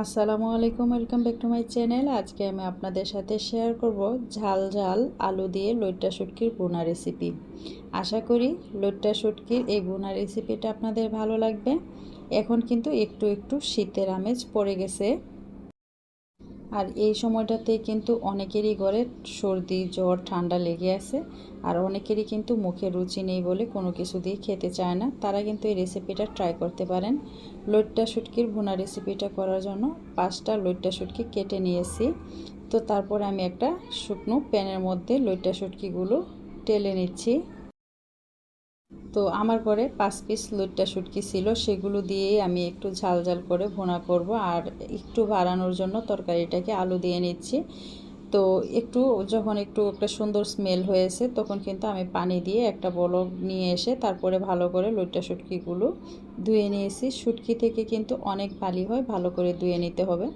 আসসালামু আলাইকুম welcome back to my channel আজকে আমি আপনাদের সাথে শেয়ার করব ঝাল ঝাল আলু দিয়ে লইট্টা শুটকির বোনা রেসিপি আশা করি লইট্টা শুটকির এই বোনা রেসিপিটা আপনাদের ভালো লাগবে। এখন কিন্তু একটু একটু শীতের আমেজ পড়ে গেছে। আর এই সময়টাতে কিন্তু অনেকেরই ঘরে সর্দি, জ্বর, ঠান্ডা লেগে আছে। আর অনেকেরই কিন্তু মুখে রুচি নেই বলে কোনো কিছু দিয়ে খেতে চায় না। তারা কিন্তু এই রেসিপিটা ট্রাই করতে পারেন। লইট্টা শুটকির ভুনা রেসিপিটা করার জন্য পাঁচটা লইট্টা শুটকি কেটে নিয়েছি। তো তারপরে আমি একটা শুকনো প্যানের মধ্যে লইট্টা শুটকিগুলো টেলে নিচ্ছি। তো আমার ঘরে পাঁচ পিস লুটটা শুটকি ছিল, সেগুলো দিয়েই আমি একটু ঝাল ঝাল করে ভুনা করব। আর একটু বাড়ানোর জন্য তরকারিটাকে আলু দিয়ে নিচ্ছি। তো একটু, যখন একটু একটা সুন্দর স্মেল হয়েছে, তখন কিন্তু আমি পানি দিয়ে একটা বলক নিয়ে এসে তারপরে ভালো করে লুটটা শুটকিগুলো ধুয়ে নিয়েছি। শুটকি থেকে কিন্তু অনেক বালি হয়, ভালো করে ধুয়ে নিতে হবে।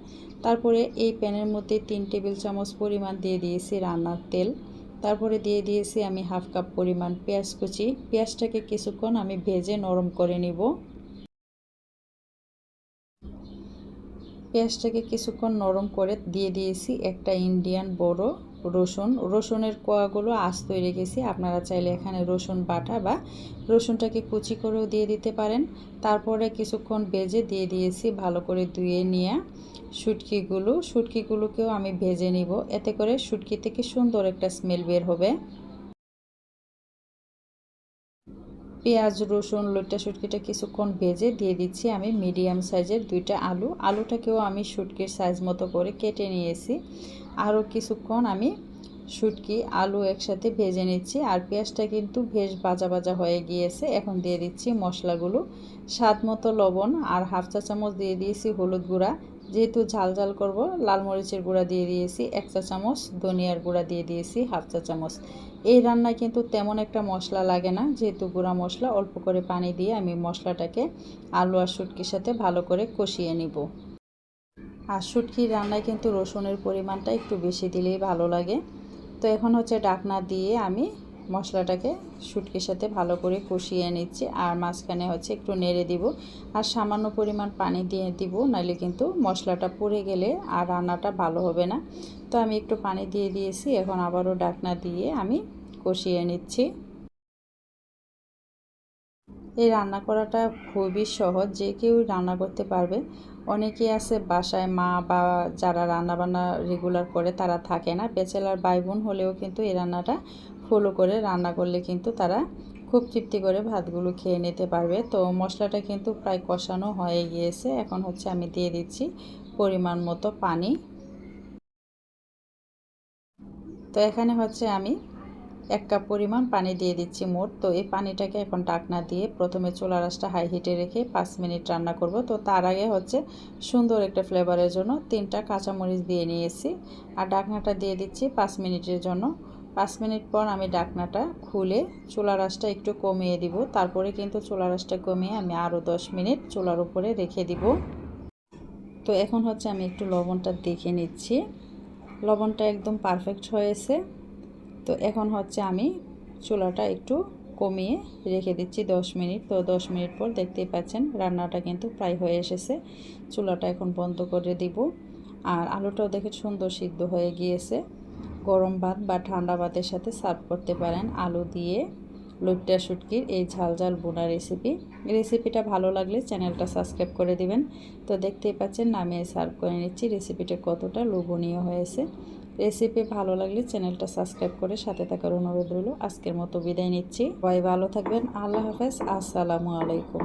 তারপরে এই প্যানের মধ্যে তিন টেবিল চামচ পরিমাণ দিয়ে দিয়েছি রান্নার তেল। তারপরে দিয়ে দিয়েছি আমি হাফ কাপ পরিমাণ পেঁয়াজ কুচি। পেঁয়াজটাকে কিছুক্ষণ আমি ভেজে নরম করে নিব। পেঁয়াজটাকে কিছুক্ষণ নরম করে দিয়ে দিয়েছি একটা ইন্ডিয়ান বড়। রসুন, রসুনের কোয়াগুলো আস্তই রেখেছি। আপনারা চাইলে এখানে রসুন বাটা বা রসুনটাকে কুচি করেও দিয়ে দিতে পারেন। তারপরে কিছুক্ষণ ভেজে দিয়ে দিয়েছি ভালো করে ধুয়ে নিয়ে শুটকিগুলো। শুটকিগুলোকেও আমি ভেজে নিব। এতে করে শুটকি থেকে সুন্দর একটা স্মেল বের হবে। পেঁয়াজ, রসুন লোটা শুটকিটা কিছুক্ষণ ভেজে দিয়ে দিচ্ছি আমি মিডিয়াম সাইজের দুইটা আলু। আলুটাকেও আমি শুটকির সাইজ মতো করে কেটে নিয়েছি। আরও কিছুক্ষণ আমি শুটকি, আলু একসাথে ভেজে নিচ্ছি আর পেঁয়াজটা কিন্তু বেশ বাজা বাজা হয়ে গিয়েছে। এখন দিয়ে দিচ্ছি মশলাগুলো। স্বাদ মতো লবণ আর হাফ চা চামচ দিয়ে দিয়েছি হলুদ গুঁড়া। যেহেতু ঝাল ঝাল করব, লাল মরিচের গুঁড়া দিয়ে দিয়েছি, এক চা চামচ ধনিয়ার গুঁড়া দিয়ে দিয়েছি, হাফ চা চামচ। এই রান্নায় কিন্তু তেমন একটা মশলা লাগে না, যেহেতু গুঁড়া মশলা অল্প করে পানি দিয়ে আমি মশলাটাকে আলু আর শুটকির সাথে ভালো করে কষিয়ে নিব। আর শুটকির রান্নায় কিন্তু রসুনের পরিমাণটা একটু বেশি দিলেই ভালো লাগে। তো এখন হচ্ছে ডাকনা দিয়ে আমি মশলাটাকে শুটকির সাথে ভালো করে কষিয়ে নিচ্ছি আর মাঝখানে হচ্ছে একটু নেড়ে দিব আর সামান্য পরিমাণ পানি দিয়ে দিব নাহলে কিন্তু মশলাটা পুড়ে গেলে আর রান্নাটা ভালো হবে না। তো আমি একটু পানি দিয়ে দিয়েছি, এখন আবারও ডাকনা দিয়ে আমি কষিয়ে নিচ্ছি। এই রান্না করাটা খুবই সহজ, যে কেউ রান্না করতে পারবে। অনেকে আছে বাসায় মা বা যারা রান্না বান্না রেগুলার করে তারা থাকে না। বেচেলার ভাই বোন হলেও কিন্তু এই রান্নাটা ফলো করে রান্না করলে কিন্তু তারা খুব তৃপ্তি করে ভাতগুলো খেয়ে নিতে পারবে। তো মশলাটা কিন্তু প্রায় কষানো হয়ে গিয়েছে। এখন হচ্ছে আমি দিয়ে দিচ্ছি পরিমাণ মতো পানি। তো এখানে হচ্ছে আমি এক কাপ পরিমাণ পানি দিয়ে দিচ্ছি মোট। তো এই পানিটাকে এখন ডাকনা দিয়ে প্রথমে চোলা রাসটা হাই হিটে রেখে পাঁচ মিনিট রান্না করব। তো তার আগে হচ্ছে সুন্দর একটা ফ্লেভারের জন্য তিনটা কাঁচামরিচ দিয়ে নিয়েছি। আর ডাকনাটা দিয়ে দিচ্ছি পাঁচ মিনিটের জন্য। পাঁচ মিনিট পর আমি ডাকনাটা খুলে চোলা রাসটা একটু কমিয়ে দিব। তারপরে কিন্তু চোলা রাসটা কমিয়ে আমি আরও দশ মিনিট চোলার উপরে রেখে দিব। তো এখন হচ্ছে আমি একটু লবণটা দেখে নিচ্ছি। লবণটা একদম পারফেক্ট হয়েছে। তো এখন হচ্ছে আমি চুলাটা একটু কমিয়ে রেখে দিচ্ছি দশ মিনিট। তো দশ মিনিট পর দেখতেই পাচ্ছেন রান্নাটা কিন্তু প্রায় হয়ে এসেছে। চুলাটা এখন বন্ধ করে দিব। আর আলুটাও দেখে সুন্দর সিদ্ধ হয়ে গিয়েছে। গরম ভাত বা ঠান্ডা ভাতের সাথে সার্ভ করতে পারেন আলু দিয়ে লুটটা শুটকির এই ঝাল ঝাল বোনা রেসিপি। রেসিপিটা ভালো লাগলে চ্যানেলটা সাবস্ক্রাইব করে দিবেন। তো দেখতেই পাচ্ছেন নামিয়ে সার্ভ করে নিচ্ছি রেসিপিটা কতটা লোভনীয় হয়েছে। রেসিপি ভালো লাগলে চ্যানেলটা সাবস্ক্রাইব করে সাথে থাকার অনুরোধ রইল। আজকের মতো বিদায় নিচ্ছি। সবাই ভালো থাকবেন। আল্লাহ হাফেজ। আসসালামু আলাইকুম।